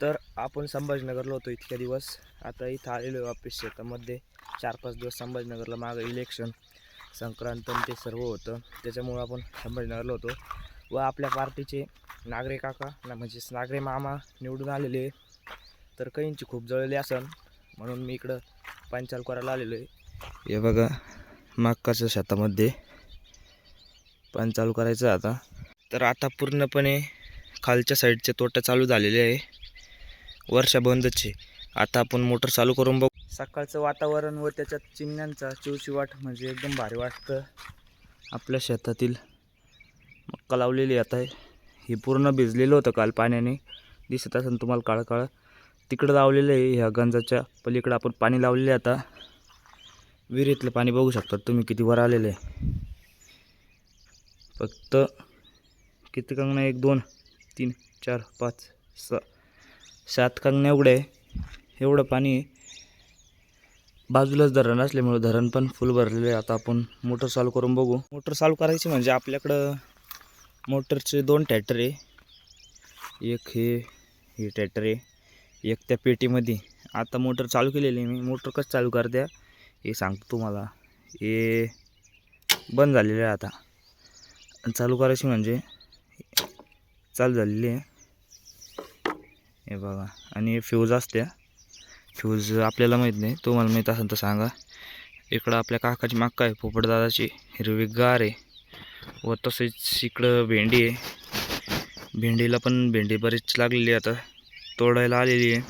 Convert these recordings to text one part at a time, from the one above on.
तर आपण संभाजीनगरला होतो इतक्या दिवस. आता इथं आलेलो आहे वापस शेतामध्ये चार पाच दिवस संभाजीनगरला मागं इलेक्शन संक्रांत ते सर्व होतं. त्याच्यामुळं आपण संभाजीनगरला होतो. व आपल्या पार्टीचे नागरे काका ना म्हणजेच नागरे मामा निवडून आलेले तर काहींची खूप जळलेली असन. म्हणून मी इकडं पांचाल करायला आलेलो आहे. हे बघा मक्काच्या शेतामध्ये पाणी चालू करायचं आता. तर आता पूर्णपणे खालच्या साईडचे तोटे चालू झालेले आहे. वर्षा बंदच. आहे आता आपण मोटर चालू करून बघू. सकाळचं वातावरण व त्याच्यात चिमण्यांचा चिवचिवाट म्हणजे एकदम भारी वाटतं. आपल्या शेतातील मक्का लावलेली आता आहे. हे पूर्ण भिजलेलं होतं काल पाण्याने. दिसत असेल तुम्हाला काळं काळं. तिकडं लावलेलं आहे ह्या गंजाच्या. पलीकडं आपण पाणी लावलेलं आता. विहिरीतलं पाणी बघू शकता तुम्ही किती वर आलेलं आहे. फक्त किती कंगना एक दोन तीन चार पाच सहा सात कंगण्या एवढे आहे. एवढं पाणी बाजूलाच धरण असल्यामुळं धरण पण फुल भरलेलं आहे. आता आपण मोटर चालू करून बघू. मोटर चालू करायची म्हणजे आपल्याकडं मोटरचे दोन ट्रॅक्टर आहे. एक हे हे ट्रॅक्टर आहे. एक त्या पेटीमध्ये. आता मोटर चालू केलेली आहे मी. मोटर कसं चालू करत्या हे सांगतो तुम्हाला. हे बंद झालेलं आहे आता. चालू करायची म्हणजे चालू झालेली आहे. हे बघा. आणि फ्यूज असत्या. फ्यूज आपल्याला माहीत नाही. तुम्हाला माहीत असेल तर सांगा. इकडं आपल्या काकाची मक्का आहे पोपटदादाची. हिरवीगार आहे. व तसेच इकडं भेंडी आहे. भेंडीला पण भेंडी बरीच लागलेली आहे आता. तोडायला आलेली आहे.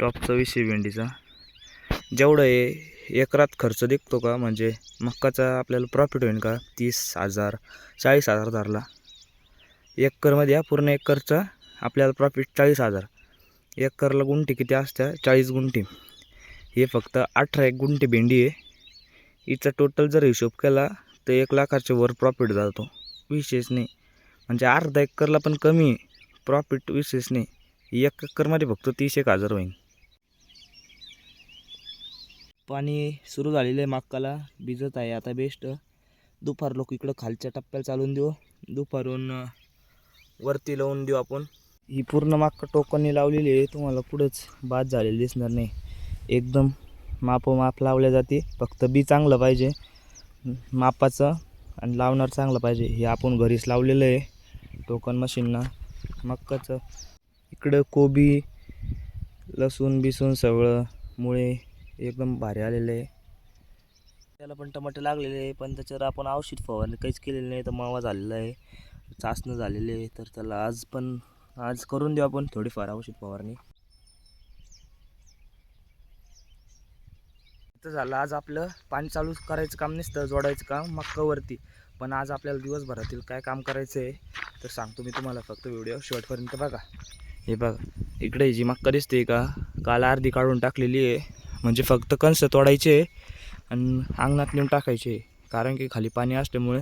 टॉपचा विषय भेंडीचा. जेवढं आहे एकरात खर्च निघतो का? म्हणजे मक्काचा आपल्याला प्रॉफिट होईल का? तीस हजार चाळीस हजार धरला. एकरमध्ये या पूर्ण एकरचा आपल्याला प्रॉफिट चाळीस हजार. एकरला गुंठी किती असत्या? चाळीस गुंठी. हे फक्त अठरा एक गुंठी भेंडी आहे. हिचा टोटल जर हिशोब केला तर एक लाखाच्या वर प्रॉफिट जातो. विशेष नाही. म्हणजे अर्धा एकरला पण कमी आहे. प्रॉफिट विशेष नाही. एक एकरमध्ये फक्त तीस एक हजार होईल पाणी सुरू झालेलं आहे मक्काला. भिजत आहे. आता बेस्ट दुपार लोक इकडं खालच्या टप्प्याला चालून देऊ. दुपारून वरती लावून देऊ आपण. ही पूर्ण मक्का टोकनने लावलेली आहे तुम्हाला कुठंच बाद झालेली दिसणार नाही. एकदम मापोमाप लावल्या जाते. फक्त बी चांगलं पाहिजे. मापाचं आणि लावणार चांगलं पाहिजे. हे आपण घरीच लावलेलं आहे टोकन मशीनना. मक्काचं. इकडं कोबी लसूण बिसून सगळं मुळे एकदम भारी आलेलं आहे. त्याला पण टमाटे लागलेले आहे पण त्याच्यावर आपण औषध फवारणी काहीच केलेलं नाही तर मावा झालेला आहे चाचणं झालेली आहे तर त्याला आज पण आज करून देऊ आपण थोडीफार औषध फवारणी. तर झालं आज आपलं पाणी चालू करायचं काम नसतं जोडायचं काम मक्कावरती. पण आज आपल्याला दिवसभरातील काय काम करायचं आहे तर सांगतो मी तुम्हाला फक्त व्हिडिओ शेवटपर्यंत बघा. हे बघा इकडे जी मक्का दिसते का काल अर्धी काढून टाकलेली आहे. म्हणजे फक्त कंस तोडायचे आणि अंगणात नेऊन टाकायचे. कारण की खाली पाणी असल्यामुळे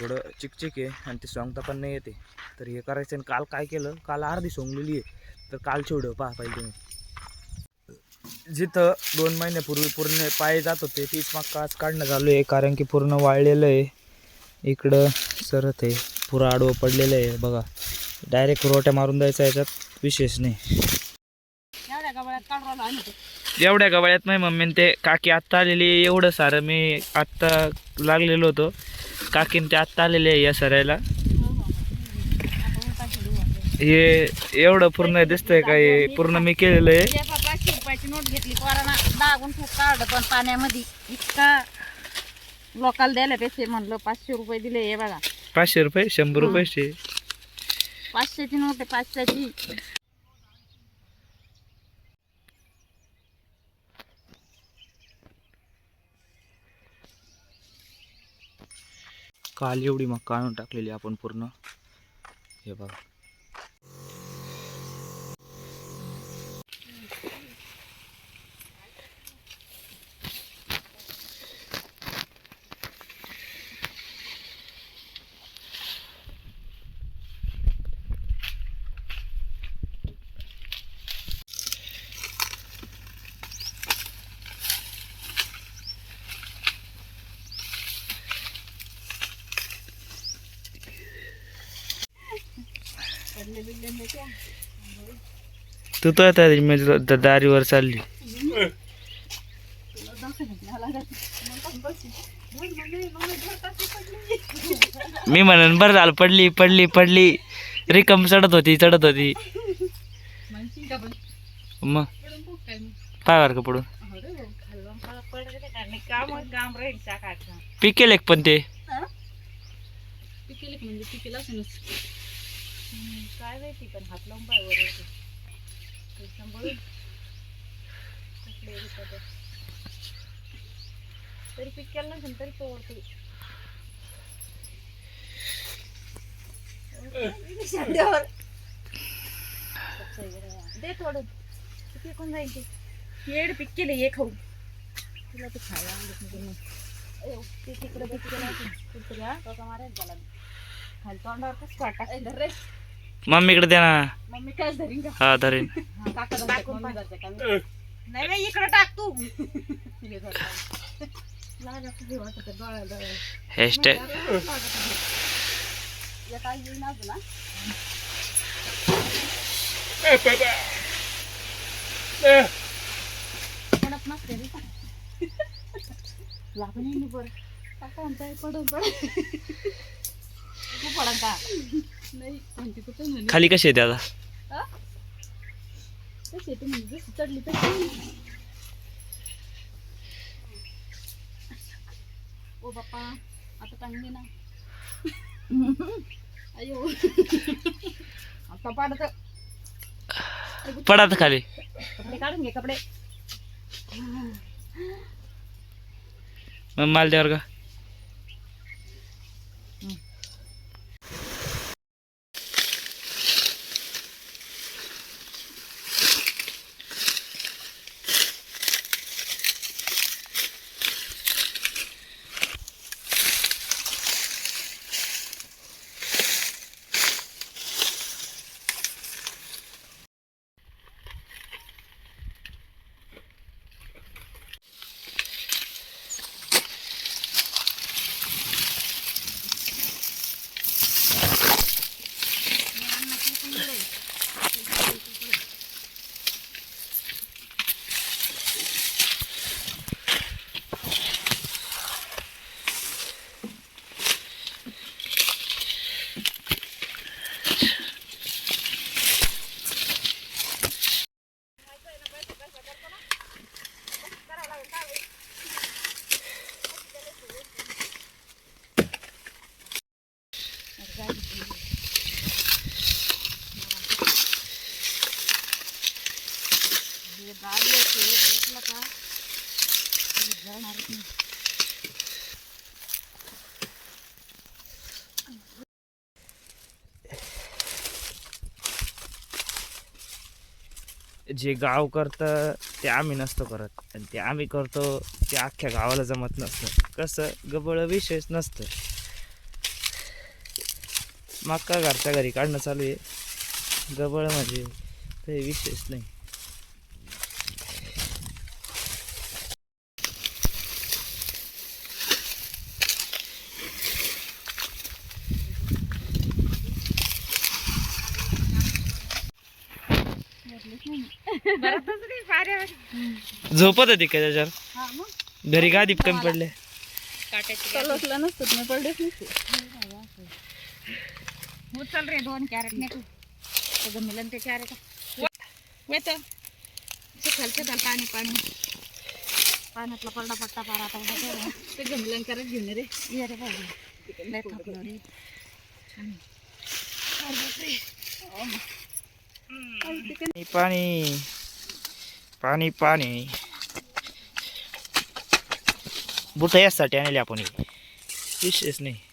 थोडं चिकचिक आहे आणि ते सोंगता पण नाही येते. तर हे करायचं आणि काल काय केलं? काल अर्धी सोंगलेली आहे. तर कालचे व्हिडिओ पहा पाहिजे तुम्ही. जिथं दोन महिन्यापूर्वी पूर्ण पाय जात होते तीच मक्का आज काढणं चालू आहे कारण की पूर्ण वाळलेलं आहे. इकडं सरत आहे. पुरं आडवं पडलेलं आहे. बघा. डायरेक्ट रोट्या मारून द्यायचा याच्यात. विशेष नाही. एवढ्या गवाळ्यात नाही मम्मी. ते काकी आत्ता आलेली एवढं सारं मी आत्ता लागलेलो होतो. काकीन ते आत्ता आलेले आहे या सरायला. खेळू आपण. हे एवढं पूर्ण दिसतंय का? हे पूर्ण मी केलेलं आहे. एका पाचशे रुपयाची नोट घेतली. पोरांना दहा गुंठ काढलं पण पाण्यामध्ये. इतका लोकाला द्यायला पैसे म्हणलं पाचशे रुपये दिले हे बघा. पाचशे रुपये शंभर रुपयाचे. पाचशेची नोट आहे पाचशेची. काल एवढी मग काढून टाकलेली आपण पूर्ण. हे बघा. तू तो आता म्हणजे दारीवर चालली. मी म्हणन बरं झालं पडली पडली पडली. रिकम चढत होती चढत होती. मग? काय का पडून? पिकेल एक पण ते. पिकेल म्हणजे पिकेल काय माहिती पण हात लावून पाय वर. ते सांभाळून. ते. तरी पीक केलं नसेल तरी पोवडते दे थोडं किती कोण जाईल ते? येड पीक केले ये खाऊ तुला ते खायला अयो, ते. तिकडे पीक केलं असेल कुठतरी हा टोका मारायला त्याला. खाली तोंडावर कसं वाटा रे मम्मीकडे द्या ना. मम्मी काय धरीन का? हा धरेन. नाही बाई इकडे टाक तू. लाज हे वाटत आहे, डोळ्या डोळ्या. हेअरस्टाईल येता येईन अजून ना पडत नसते रे? लागून येईन बरं. काका म्हणताय पडत पडत तू पडत का? नाही खाली कशी येते आता? कशी येते म्हणजे जशी चढली तशी. ओ बाप्पा आता चांगली ना. अयो. आता पाडत खाली. कपडे काढून घे कपडे. माल द्यावर का हे गाडी आहे, घेतलं का हे जळणारच नाही. जे गाव करतं ते आम्ही नसतो करत. आणि ते आम्ही करतो ते अख्ख्या गावाला जमत नसतं. कसं? गबळ विशेष नसतं. मका घरच्या घरी काढणं चालू आहे. गबळ म्हणजे ते विशेष नाही बरं तसं काही फाऱ्यावर. झोपत होती का त्याच्यावर? हा मग? घरी गादी कमी पडले? उचल रे दोन कॅरेट मिलन ते येत. पाणी पाणी. पाण्यातला पडला पट्टा पारा आता उद्या केला. ते गमलन कॅरेट घेऊन रे. ये लय थकलो पाणी. पाणी पाणी. बुट यासाठी आणले आपण विशेष नाही.